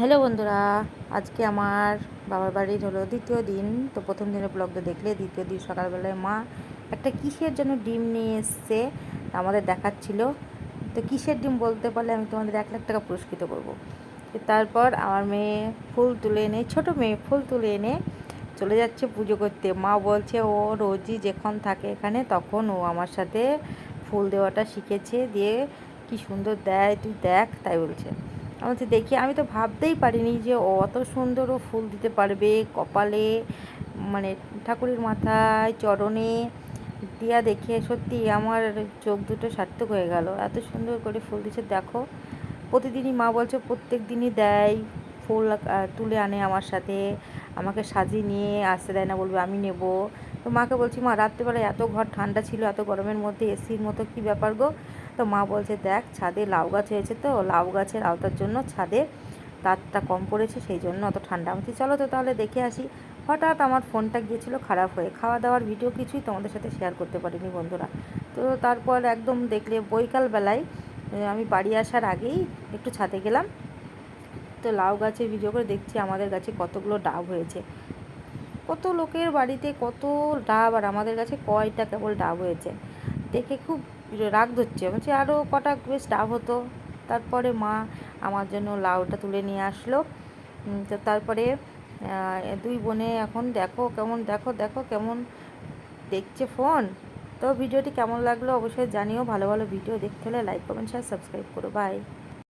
Hello বন্ধুরা, আজকে আমার বাবার বাড়ির হলো দ্বিতীয় দিন। তো প্রথম দিনের ব্লগটা দেখলে দ্বিতীয় দিন সকালবেলায় মা একটা কিসের জন্য ডিম নিয়ে এসছে আমাদের দেখাচ্ছিল। তো কিসের ডিম বলতে পারলে আমি তোমাদের এক লাখ টাকা পুরস্কৃত করব। তারপর আমার মেয়ে ফুল তুলে এনে, ছোট মেয়ে ফুল তুলে এনে চলে যাচ্ছে পুজো করতে। মা বলছে, ও রোজই যখন থাকে এখানে তখন ও আমার সাথে ফুল দেওয়াটা শিখেছে, দিয়ে কি সুন্দর দেয়, তুই দেখ, তাই বলছে। আমি তো দেখি, আমি তো ভাবতেই পারিনি যে অত সুন্দর ও ফুল দিতে পারবে কপালে মানে ঠাকুরের মাথায়, চরণে দিয়া দেখে সত্যি আমার চোখ দুটো সার্থক হয়ে গেল। এত সুন্দর করে ফুল দিচ্ছে, দেখো। প্রতিদিনই মা বলছে, প্রত্যেক দিনই দেয় ফুল তুলে আনে আমার সাথে, আমাকে সাজিয়ে নিয়ে আসতে দেয় না। বলবে, আমি নেব। তো মাকে বলছি, মা, রাত্রেবেলায় এত ঘর ঠান্ডা ছিল, এত গরমের মধ্যে এসির মতো কী ব্যাপার গো? তো মা বলছে, দেখ, ছাদে লাউ গাছ হয়েছে তো, লাউ গাছের আওতার জন্য ছাদে তারটা কম পড়েছে, সেই জন্য অত ঠান্ডা আমি। চলো তো তাহলে দেখে আসি। হঠাৎ আমার ফোনটা গিয়েছিল খারাপ হয়ে। খাওয়া দাওয়ার ভিডিও কিছুই তোমাদের সাথে শেয়ার করতে পারিনি বন্ধুরা। তো তারপর একদম দেখলে বৈকালবেলায় আমি বাড়ি আসার আগেই একটু ছাদে গেলাম। তো লাউ গাছে ভিডিও করে দেখছি আমাদের গাছে কতগুলো ডাব হয়েছে। কত লোকের বাড়িতে কত ডাব আর আমাদের কাছে কয়টা কেবল ডাব হয়েছে। দেখে খুব রাগ ধরছে। বলছি আরও কটা বেশ ডাব হতো? তারপরে মা আমার জন্য লাউটা তুলে নিয়ে আসলো। তো তারপরে দুই বোনে এখন দেখো, কেমন দেখো দেখো, কেমন দেখছে ফোন। তো ভিডিওটি কেমন লাগল অবশ্যই জানিও। ভালো ভালো ভিডিও দেখতে হলে লাইক কমেন্ট শেয়ার সাবস্ক্রাইব করো। বাই